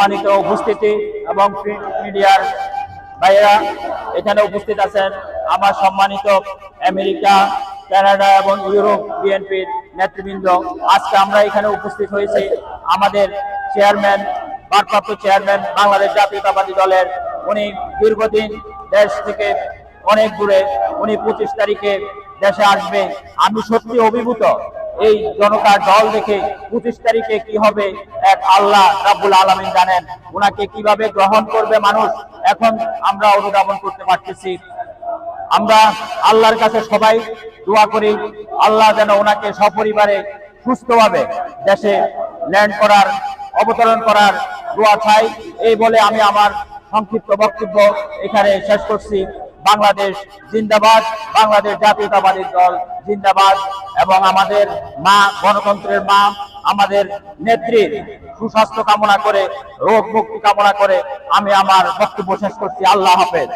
সম্মানিত উপস্থিতি এবং প্রিন্ট মিডিয়ার ভাইয়েরা, এখানে উপস্থিত আছেন আমার সম্মানিত আমেরিকা, কানাডা এবং ইউরোপ বিএনপির নেতৃবৃন্দ। আজকে আমরা এখানে উপস্থিত হয়েছি আমাদের চেয়ারম্যান, ভারপ্রাপ্ত চেয়ারম্যান বাংলাদেশ জাতীয়তাবাদী দলের। উনি দীর্ঘদিন দেশ থেকে অনেক দূরে, উনি পঁচিশ তারিখে দেশে আসবে। আমি সত্যি অভিভূত এই জনতার দল দেখে পঁচিশ তারিখে কি হবে এক আল্লাহ রাব্বুল আলমিন জানেন। ওনাকে কীভাবে গ্রহণ করবে মানুষ? এখন আমরা অনুধাবন করতে পারতেছি। আমরা আল্লাহর কাছে সবাই দোয়া করি, আল্লাহ যেন ওনাকে সপরিবারে সুস্থভাবে দেশে ল্যান্ড করার, অবতরণ করার দোয়া চাই। এই বলে আমি আমার সংক্ষিপ্ত বক্তব্য এখানে শেষ করছি। বাংলাদেশ জিন্দাবাদ, বাংলাদেশ জাতীয়তাবাদী দল জিন্দাবাদ এবং আমাদের মা গণতন্ত্রের মা, আমাদের নেত্রীর সুস্বাস্থ্য কামনা করে, রোগ মুক্তি কামনা করে আমি আমার বক্তব্য শেষ করছি। আল্লাহ হাফেজ।